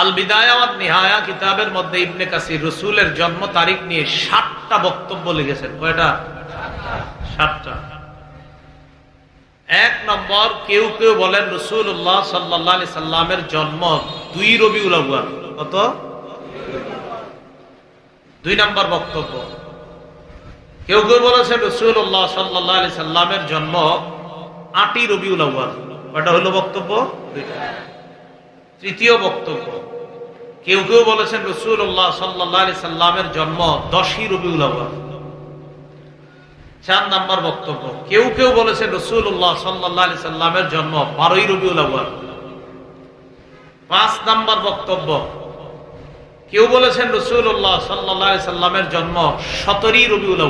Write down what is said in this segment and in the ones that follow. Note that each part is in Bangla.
আল বিদায়াত নিহায়া কিতাবের মধ্যে ইবনে কাসির রসুলের জন্ম তারিখ নিয়ে ষাটটা বক্তব্য লিখেছেন। কয়টা? সাতটা। এক নম্বর, কেউ কেউ বলেন রসুল্লাহ সাল্লাহ সাল্লামের জন্ম দুই রবি কত? দুই নম্বর বক্তব্য। কেউ কেউ বলেছেন রসুল্লাহ সাল্লাহ সাল্লামের জন্ম আটই রবি আউ্বাল কয়টা হলো বক্তব্য? দুইটা। তৃতীয় বক্তব্য। কেউ কেউ বলেছেন রসুল্লাহ সাল্লাহ সাল্লামের জন্ম দশই রবিউল চার নাম্বার বক্তব্য। কেউ কেউ বলেছেন রসুল্লাহ সাল্লাহ সাল্লামের জন্ম বারোই রবিউল পাঁচ নাম্বার বক্তব্য। কেউ বলেছেন রসুল্লাহ সাল্লাহ সাল্লামের জন্ম সতেরই রবিউল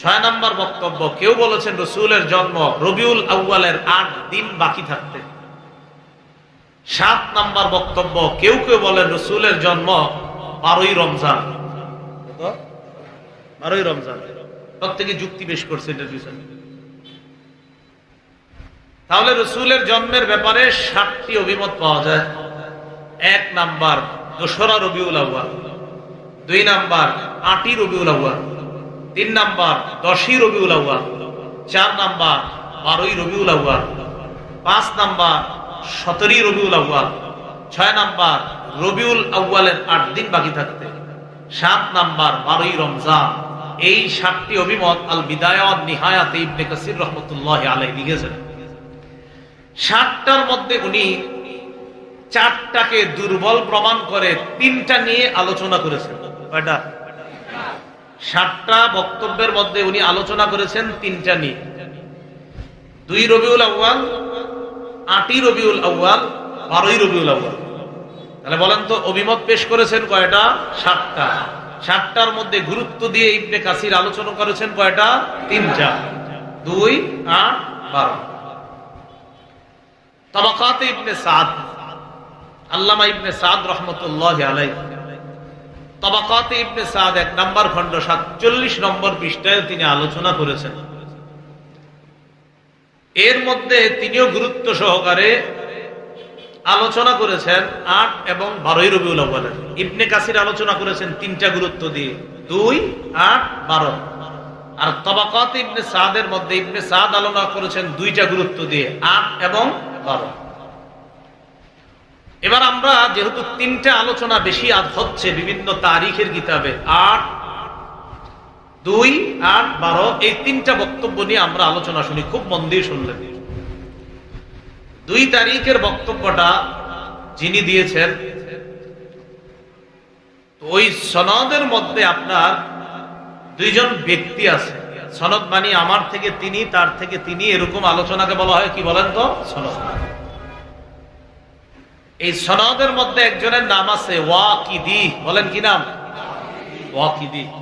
ছয় নাম্বার বক্তব্য। কেউ বলেছেন রসুলের জন্ম রবিউল আউ্বালের আট দিন বাকি থাকতে। সাত নাম্বার বক্তব্য কেউ কেউ বলেন রসুলের জন্ম বারোই রমজান? বারোই রমজান। প্রত্যেকে যুক্তি পেশ করছে এটার পিছনে তাহলে রসুলের জন্মের ব্যাপারে সাতটি অভিমত পাওয়া যায়। এক নাম্বার দোসরা রবিউল আউ্বাল দুই নাম্বার আটই রবিউল আউ্বাল তিন নাম্বার দশই রবিউল আউ্বাল চার নাম্বার বারোই রবিউল আউ্বাল পাঁচ নাম্বার সতেরোই রবিউল আউ্বাল ছয় নাম্বার রবিউল আউ্বালের আট দিন বাকি থাকতে, সাত নাম্বার বারোই রমজান। এই সাতটি অভিমত আল বিদায়ত নিহায়াত ইবনে কাসির রহমতুল্লাহ আলাই লিখেছেন। সাতটার মধ্যে উনি চারটাকে দুর্বল প্রমাণ করে তিনটা নিয়ে আলোচনা করেছেন। সাতটা বক্তব্যের মধ্যে উনি আলোচনা করেছেন তিনটা নিয়ে। দুই রবিউল আউ্বাল আটই রবিউল আউ্বাল বারোই রবিউল আউ্বাল তাহলে বলেন তো, অভিমত পেশ করেছেন কয়টা? সাতটা। সাতটার মধ্যে গুরুত্ব দিয়ে ইবনে কাসির আলোচনা করেছেন কয়টা? তিনটা। দুই, আট, বারো। তবাকাত ইবনে সাদ, আল্লামা ইবনে সাদ রহমতুল্লাহ আলাই তবাকাত ইবনে সাদ এক নম্বর খণ্ড সাতচল্লিশ নম্বর পৃষ্ঠায় তিনি আলোচনা করেছেন। এর মধ্যে তিনিও গুরুত্ব সহকারে আলোচনা করেছেন আট এবং বারোই রবিউল আব্বালের ইবনে কাসির আলোচনা করেছেন তিনটা গুরুত্ব দিয়ে। দুই, আট, বারো। আর তবাকাত ইবনে সাদের মধ্যে ইবনে সাদ আলোচনা করেছেন দুইটা গুরুত্ব দিয়ে, আট এবং বারো। এবার আমরা যেহেতু তিনটা আলোচনা বেশি হচ্ছে বিভিন্ন তারিখের কিতাবে, আট দুই, আট, বারো, এই তিনটা বক্তব্য নিয়ে আমরা আলোচনা শুনি, খুব মন দিয়ে শুনলেন। দুই তারিখের বক্তব্যটা যিনি দিয়েছেন ওই সনদের মধ্যে আপনার দুইজন ব্যক্তি আছে। সনদ মানে আমার থেকে তিনি, তার থেকে তিনি, এরকম আলোচনাকে বলা হয়, কি বলেন তো? সনদ। এই সনদের মধ্যে একজনের নাম আছে ওয়াকিদি। বলেন কি নাম? ওয়াকিদি।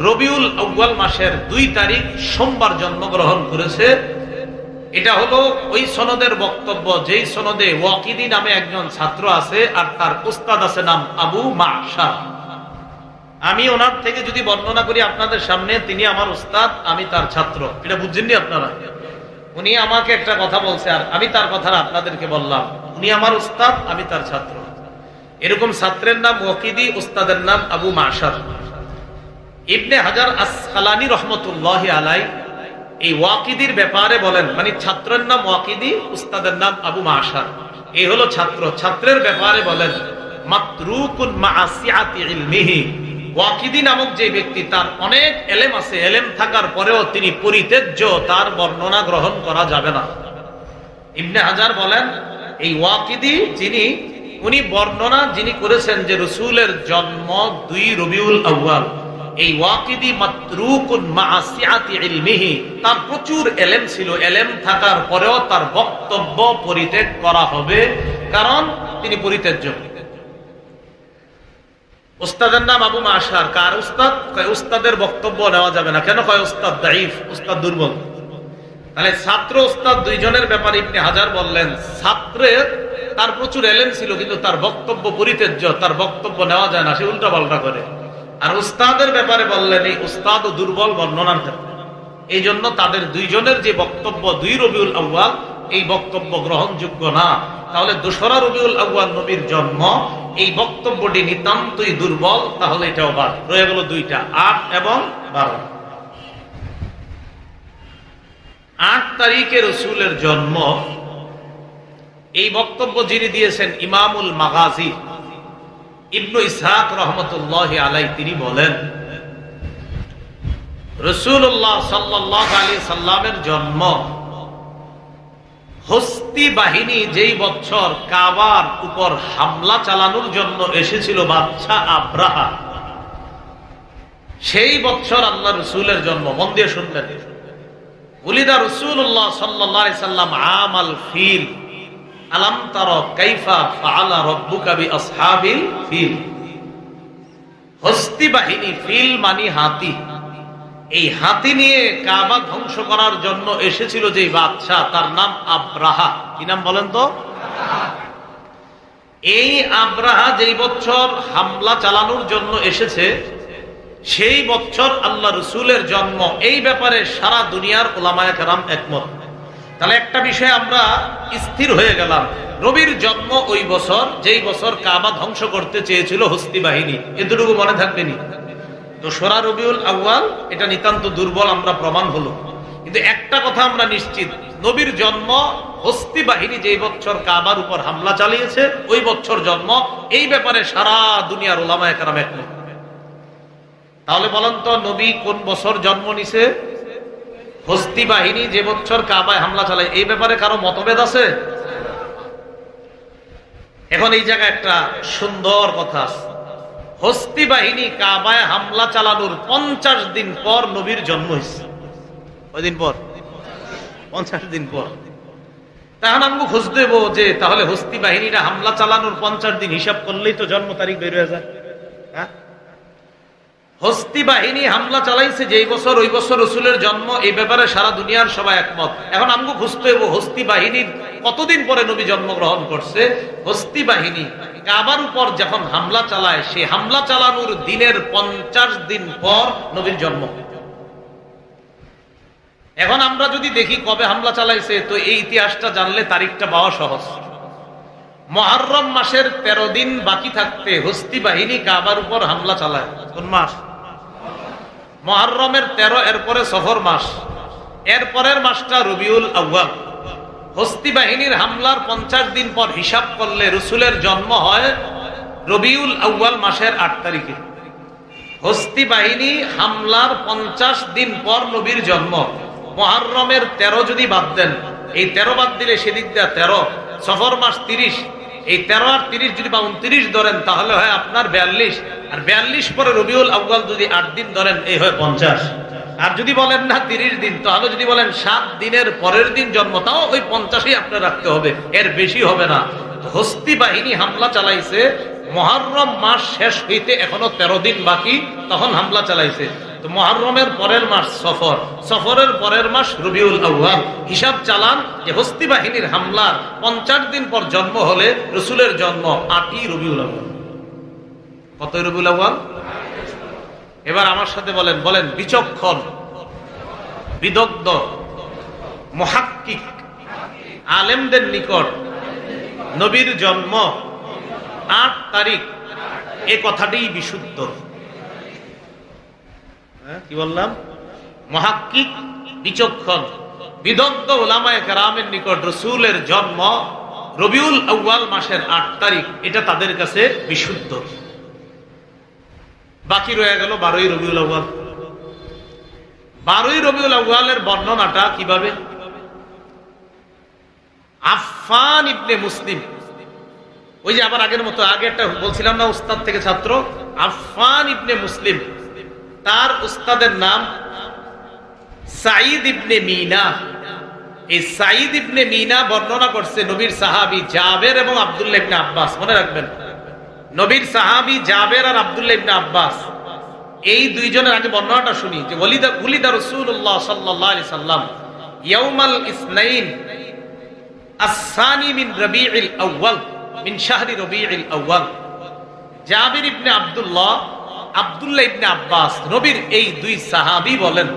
রবিউল আউয়াল মাসের দুই তারিখ সোমবার জন্মগ্রহণ করেছে। এটা হলো ওই সনদের বক্তব্য, যেই সনদে ওয়াকিদি নামে একজন ছাত্র আছে আর তার উস্তাদ আছে নাম আবু মাশা আমি ওনার থেকে যদি বর্ণনা করি আপনাদের সামনে, তিনি আমার উস্তাদ, আমি তার ছাত্র। এটা বুঝছেননি আপনারা? উনি আমাকে একটা কথা বলছে, আর আমি তার কথা আপনাদেরকে বললাম। উনি আমার উস্তাদ, আমি তার ছাত্র। এরকম ছাত্রের নাম ওয়াকিদি, উস্তাদের নাম আবু মাশার। ইবনে হাজার আসকালানি রহমতুল্লাহ আলাই এই ওয়াকিদির ব্যাপারে বলেন মানে ছাত্রের নাম ওয়াকিদি, উস্তাদের নাম আবু মাশার। এই হলো ছাত্র। ছাত্রের ব্যাপারে বলেন, মাতরুকুন মাআসিয়াতি ইলমিহি। ওয়াকিদি নামক যে ব্যক্তি, তার অনেক এলেম আছে। এলেম থাকার পরেও তিনি পরিত্যাজ্য, তার বর্ণনা গ্রহণ করা যাবে না। ইবনে হাজার বলেন, এই ওয়াকিদি যিনি, উনি বর্ণনা যিনি করেছেন যে রসুলের জন্ম দুই রবিউল আউয়াল। এই ওয়াকিদি মাতরুকুন মাআসিয়াতি ইলমিহি। তার প্রচুর এলেম ছিল। এলেম থাকার পরেও তার বক্তব্য পরিত্যাগ করা হবে। কারণ তিনি পরিত্যাজ্য। উস্তাদের নাম আবু মাসার কার উস্তাদ? কয়, উস্তাদের বক্তব্য নেওয়া যাবে না। কেন কয়, উস্তাদ দাইফ উস্তাদ দুর্বল। তাহলে ছাত্র উস্তাদ দুইজনের ব্যাপারে ইবনে হাজার বললেন ছাত্রের তার প্রচুর এলেন ছিল, কিন্তু তার বক্তব্য পরিত্যাজ্য, তার বক্তব্য নেওয়া যায় না, সে উল্টা পাল্টা করে। আর উস্তাদের ব্যাপারে বললেন, এই উস্তাদ দুর্বল বর্ণনার ক্ষেত্রে। এই জন্য তাদের দুইজনের যে বক্তব্য, দুই রবিউল আউ্য়াল, এই বক্তব্য গ্রহণযোগ্য না। তাহলে দোসরা রবিউল আউ্য়াল নবীর জন্ম, এই বক্তব্যটি নিতান্তই দুর্বল, তাহলে এটাও বাদ। রয়ে গেল দুইটা, আট এবং বারো। আট তারিখে রসুলের জন্ম, এই বক্তব্য যিনি দিয়েছেন ইমামুল মাগাজি ইবনু ইসহাক রহমতুল্লাহ আলাই তিনি বলেন রসুল্লাহ সাল্লাহ আলী সাল্লামের জন্ম হস্তি বাহিনী যেই বছর কাবার উপর হামলা চালানোর জন্য এসেছিল বাচ্চা আব্রাহা, সেই বছর আল্লাহ রসুলের জন্ম। মন দিয়ে শুনলেন উলিদা রসুল্লাহ সাল্লাহ সাল্লাম আমাল ফিল আলাম কাইফা ফাআলা রব্বুকা ফিল। মানি হাতি। এই হাতি নিয়ে কাবা ধ্বংস করার জন্য এসেছিল যে বাদশাহ, তার নাম আব্রাহা। কি নাম বলেন তো? এই আব্রাহা যেই বছর হামলা চালানোর জন্য এসেছে, সেই বছর আল্লাহ রসুলের জন্ম। এই ব্যাপারে সারা দুনিয়ার ওলামায় কারাম একমত। তাহলে একটা বিষয় আমরা স্থির হয়ে গেলাম। রবির জন্ম ওই বছর, যেই বছর কাবা ধ্বংস করতে চেয়েছিল হস্তি বাহিনী। এতটুকু মনে থাকবেনি তো সোরা রবিউল আউ্য়াল, এটা নিতান্ত দুর্বল, আমরা প্রমাণ হলো। কিন্তু একটা কথা আমরা নিশ্চিত, নবীর জন্ম, হস্তি বাহিনী যেই বছর কাবার উপর হামলা চালিয়েছে, ওই বছর জন্ম, এই ব্যাপারে সারা দুনিয়ার ওলামায় কারাম একমত। তাহলে বলেন তো, নবী কোন বছর জন্ম নিছে? হস্তি বাহিনী যে বছর কাবায় হামলা চালায়, এই ব্যাপারে কারও মতভেদ আছে? এখন এই জায়গায় একটা সুন্দর কথা হস্তি বাহিনী কাবায় হামলা চালানোর পঞ্চাশ দিন পর নবীর জন্ম হয়েছে। কয়দিন পর? পঞ্চাশ দিন পর। তখন আমি খোঁজ দেবো যে তাহলে হস্তি বাহিনীরা হামলা চালানোর পঞ্চাশ দিন হিসাব করলেই তো জন্ম তারিখ বের হয়ে যায়। হ্যাঁ? হস্তি বাহিনী হামলা চালাইছে, যেই বছর, ওই বছর রসুলের জন্ম, এই ব্যাপারে সারা দুনিয়ার সবাই একমত। এখন আমগো খুঁজতে হইব, হস্তি বাহিনীর কতদিন পরে নবী জন্মগ্রহণ করছে? হস্তি বাহিনী কাবার উপর যখন হামলা চালায়, সেই হামলা চালানোর দিনের পঞ্চাশ দিন পর নবীর জন্ম। এখন আমরা যদি দেখি কবে হামলা চালাইছে, তো এই ইতিহাসটা জানলে তারিখটা পাওয়া সহজ। মহারম মাসের তেরো দিন বাকি থাকতে হস্তি বাহিনী কাবার উপর হামলা চালায়। কোন মাস? মহারমের তেরো এরপরে সফর মাস। এরপরের মাসটা রবিউল আউ্বাল হস্তি বাহিনীর হামলার পঞ্চাশ দিন পর হিসাব করলে রসুলের জন্ম হয় রবিউল আউ্বাল মাসের আট তারিখে। হস্তি বাহিনী হামলার পঞ্চাশ দিন পর নবীর জন্ম। মহারমের তেরো যদি বাদ দেন, এই তেরো বাদ দিলে সেদিক দেয়া তেরো, সফর মাস তিরিশ। এই তেরো আর তিরিশ যদি বা উনত্রিশ ধরেন, তাহলে হয় আপনার বিয়াল্লিশ। আর বিয়াল্লিশ পরে রবিউল আউ্বাল যদি আট দিন ধরেন, এই হয় পঞ্চাশ। আর যদি বলেন না তিরিশ দিন, তাহলে যদি বলেন সাত দিনের পরের দিন জন্ম, তাও ওই পঞ্চাশই আপনার রাখতে হবে। এর বেশি হবে না। হস্তি বাহিনী হামলা চালাইছে, মহারম মাস শেষ হইতে এখনও তেরো দিন বাকি, তখন হামলা চালাইছে। তো মহারমের পরের মাস সফর। সফরের পরের মাস রবিউল আউ্বাল হিসাব চালান যে হস্তি বাহিনীর হামলার পঞ্চাশ দিন পর জন্ম হলে রসুলের জন্ম, আটই রবিউল আউ্বাল কত রবিউল আউ্বাল এবার আমার সাথে বলেন বলেন বিচক্ষণ বিদগ্ধ মহাক্কিক আলেমদের নিকট নবীর জন্ম আট তারিখ এ কথাটি বিশুদ্ধ। হ্যাঁ, কি বললাম? মহাক্কিক বিচক্ষণ বিদগ্ধ ওলামায় কেরামের নিকট রসুলের জন্ম রবিউল আউ্বাল মাসের আট তারিখ এটা তাদের কাছে বিশুদ্ধ। বাকি রয়ে গেল বারোই রবিউল আউ্বাল বারোই রবিউল আউ্বালের বর্ণনাটা কীভাবে? আফান ইবনে মুসলিম। ওই যে আবার আগের মতো, আগে একটা বলছিলাম না, উস্তাদ থেকে ছাত্র। আফান ইবনে মুসলিম। তার উস্তাদের নাম সাঈদ ইবনে মিনা। এই সাঈদ ইবনে মিনা বর্ণনা করছে নবীর সাহাবি জাবের এবং আব্দুল্লাহ ইবনে আব্বাস। মনে রাখবেন নবীর সাহাবি জাবের আর আব্দুল্লাহ ইবনে আব্বাস, এই দুইজনের আগে বর্ণনাটা শুনি, যে ওলিদা উলিদা রাসূলুল্লাহ সাল্লাল্লাহু সাল্লাম আব্দুল্লাহ আব্দুল্লাহ আব্বাস, নবীর এই দুই সাহাবী বলেন,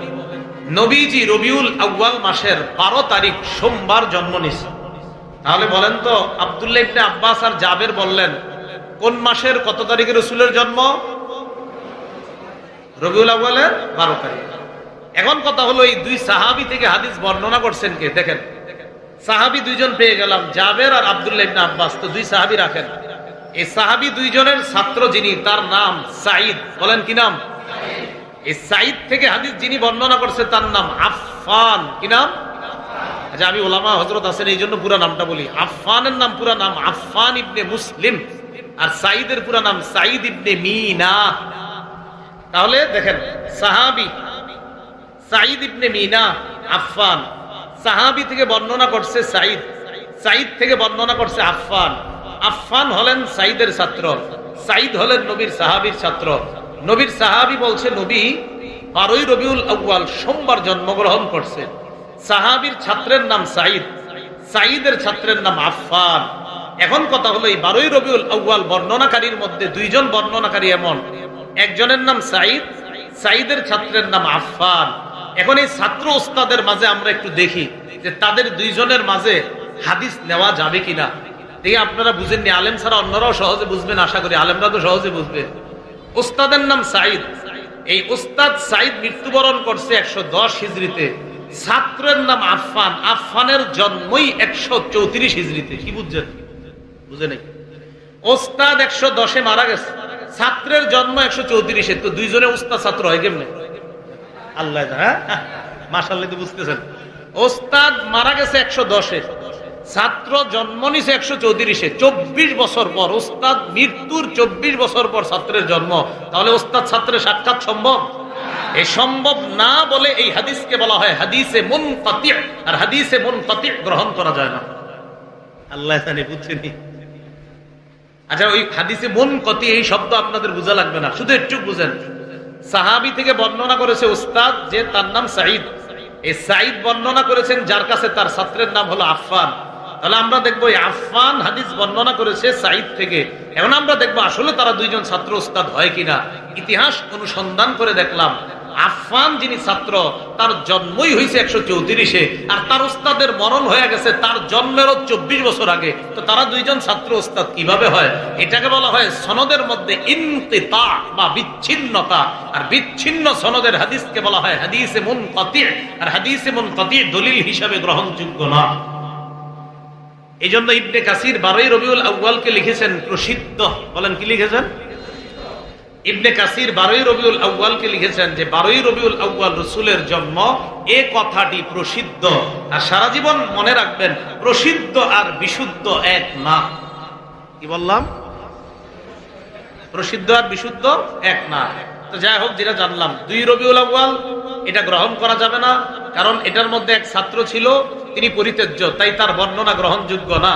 নবীজি রবিউল আউয়াল মাসের বারো তারিখ সোমবার জন্ম নিছে। তাহলে বলেন তো, আব্দুল্লাহ ইবনে আব্বাস আর জাবের বললেন কোন মাসের কত তারিখে রসুলের জন্ম? রবিউল আউয়ালের বারো তারিখ। এখন কথা হলো এই দুই সাহাবি থেকে হাদিস বর্ণনা করছেন কে? দেখেন। সাহাবি দুইজন পেয়ে গেলাম, জাবের আর আব্দুল্লাহ ইবনে আব্বাস। তো দুই সাহাবি রাখেন। এই সাহাবি দুইজনের ছাত্র যিনি, তার নাম সাইদ বলেন কি নাম? এই সাইদ থেকে হাদিস যিনি বর্ণনা করছে, তার নাম আফফান। কি নাম? আচ্ছা আমি ওলামা হজরত আছেন এই জন্য পুরা নামটা বলি। আফফানের নাম, পুরা নাম আফফান ইবনে মুসলিম। আর সাইদের পুরা নাম সাইদ ইবনে মিনা। তাহলে দেখেন, সাহাবি সাইদ ইবনে মিনা, আফফান। সাহাবি থেকে বর্ণনা করছে সাইদ সাইদ থেকে বর্ণনা করছে আফফান। আফফান হলেন সাইদের ছাত্র সাইদ হলেন নবীর সাহাবির ছাত্র। নবীর সাহাবি বলছে, নবী, বারোই রবিউল আউয়াল সোমবার জন্মগ্রহণ করছে। সাহাবির ছাত্রের নাম সাইদ সাইদের ছাত্রের নাম আফফান। এখন কথা হলো এই বারোই রবিউল আউয়াল বর্ণনাকারীর মধ্যে দুইজন বর্ণনাকারী এমন। একজনের নাম সাইদ সাইদের ছাত্রের নাম আফফান। এখন এই ছাত্র ওস্তাদের মাঝে আমরা একটু দেখি যে তাদের দুইজনের মাঝে হাদিস নেওয়া যাবে কিনা। দেখি আপনারা বুঝেননি, আলেম ছাড়া অন্যরাও সহজে বুঝবেন, আশা করি আলেমরা তো সহজে বুঝবে। ওস্তাদের নাম সাইদ এই ওস্তাদ সাইদ মৃত্যুবরণ করছে একশো দশ হিজড়িতে। ছাত্রের নাম আফফান। আফফানের জন্মই একশো চৌত্রিশ হিজড়িতে। কি বুঝছেন? বুঝে নাকি ওস্তাদ একশো দশে মারা গেছে। ছাত্রের জন্ম একশো চৌত্রিশে। তো দুইজনে ওস্তাদ ছাত্র হয় কেমনে? আল্লাহ হ্যাঁ? মাসাল্লাহ বুঝতেছেন। ওস্তাদ মারা গেছে একশো দশে। ছাত্র জন্ম নিছে একশো চৌত্রিশে। চব্বিশ বছর পর ওস্তাদ মৃত্যুর চব্বিশ বছর পর ছাত্রের জন্ম। তাহলে ওস্তাদ ছাত্রের সাক্ষাৎ সম্ভব? এই সম্ভব না বলে এই হাদিসকে বলা হয় হাদিসে মন আর হাদিসে মন গ্রহণ করা যায় না। আল্লাহ জানে বুঝছেনি আচ্ছা ওই হাদিসে মন কতি এই শব্দ আপনাদের বোঝা লাগবে না। শুধু একটু বুঝেন। সাহাবি থেকে বর্ণনা করেছে উস্তাদ যে তার নাম সাইদ এই সাইদ বর্ণনা করেছেন যার কাছে তার ছাত্রের নাম হলো আফফান। তাহলে আমরা দেখব আফফান হাদিস বর্ণনা করেছে সাইদ থেকে। এখন আমরা দেখব আসলে তারা দুইজন ছাত্র উস্তাদ হয় কিনা। ইতিহাস অনুসন্ধান করে দেখলাম। আফফান যিনি ছাত্র, তার জন্মই হয়েছে একশো চৌত্রিশে, আর তার উস্তাদের মরণ হয়ে গেছে, তার জন্মেরও চব্বিশ বছর আগে। তো তারা দুইজন ছাত্র উস্তাদ কীভাবে হয়? এটাকে বলা হয় সনদের মধ্যে ইনতিতা বা বিচ্ছিন্নতা। আর বিচ্ছিন্ন সনদের হাদিসকে বলা হয় হাদিসে মুন কতি আর হাদিসে মুন কতি দলিল হিসাবে গ্রহণযোগ্য না। এই জন্য ইবনে কাসির বারোই রবিউল আউ্বালকে লিখেছেন প্রসিদ্ধ। বলেন কি লিখেছেন? ইবনে কাসির বারোই রবিউল আউ্বালকে লিখেছেন যে বারোই রবিউল আউ্বাল রসুলের জন্ম এ কথাটি প্রসিদ্ধ। আর সারা জীবন মনে রাখবেন, প্রসিদ্ধ আর বিশুদ্ধ এক না। কি বললাম? প্রসিদ্ধ আর বিশুদ্ধ এক না। তো যাই হোক, যেটা জানলাম, দুই রবিউল আউ্বাল এটা গ্রহণ করা যাবে না, কারণ এটার মধ্যে এক ছাত্র ছিল, তিনি পরিত্যাজ্য, তাই তার বর্ণনা গ্রহণযোগ্য না।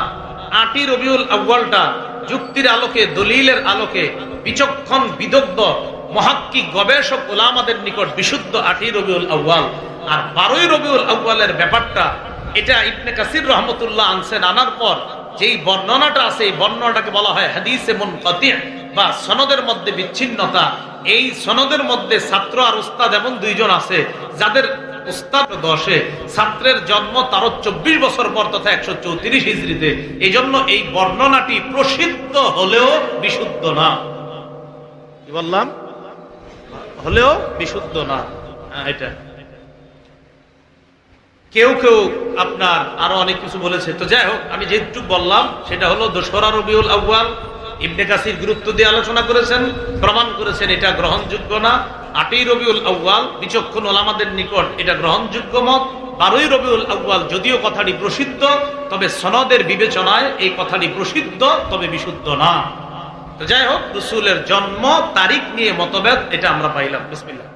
আটই রবিউল আউ্বালটা যুক্তির আলোকে, দলিলের আলোকে বিচক্ষণ, বিদগ্ধ মহাক্কিক গবেষক ওলামাদের নিকট বিশুদ্ধ আটই রবিউল আউ্বাল আর বারোই রবিউল আউ্বালের ব্যাপারটা, এটা ইবনে কাসির রহমতুল্লাহ আনছেন আনার পর, যেই বর্ণনাটা আছে, এই বর্ণনাটাকে বলা হয় হাদিসে মন বা সনদের মধ্যে বিচ্ছিন্নতা। এই সনদের মধ্যে ছাত্র আর উস্তাদ এমন দুইজন আছে, যাদের উস্তাদ দশে, ছাত্রের জন্ম তারও চব্বিশ বছর পর তথা একশো চৌত্রিশ হিজড়িতে। এই জন্য এই বর্ণনাটি প্রসিদ্ধ হলেও বিশুদ্ধ না। বললাম? হলেও বিশুদ্ধ না। হ্যাঁ, এটা। কেউ কেউ আপনার আরও অনেক কিছু বলেছে। তো যাই হোক আমি যেটুকু বললাম সেটা হলো দোসরা রবিউল আউ্বাল ইবনে কাসির গুরুত্ব দিয়ে আলোচনা করেছেন প্রমাণ করেছেন এটা গ্রহণযোগ্য না। আটই রবিউল আউ্বাল বিচক্ষণ ওলামাদের নিকট এটা গ্রহণযোগ্য মত। বারোই রবিউল আউ্বাল যদিও কথাটি প্রসিদ্ধ তবে সনদের বিবেচনায় এই কথাটি প্রসিদ্ধ তবে বিশুদ্ধ না। তো যাই হোক রসুলের জন্ম তারিখ নিয়ে মতভেদ এটা আমরা পাইলাম। বিসমিল্লাহ।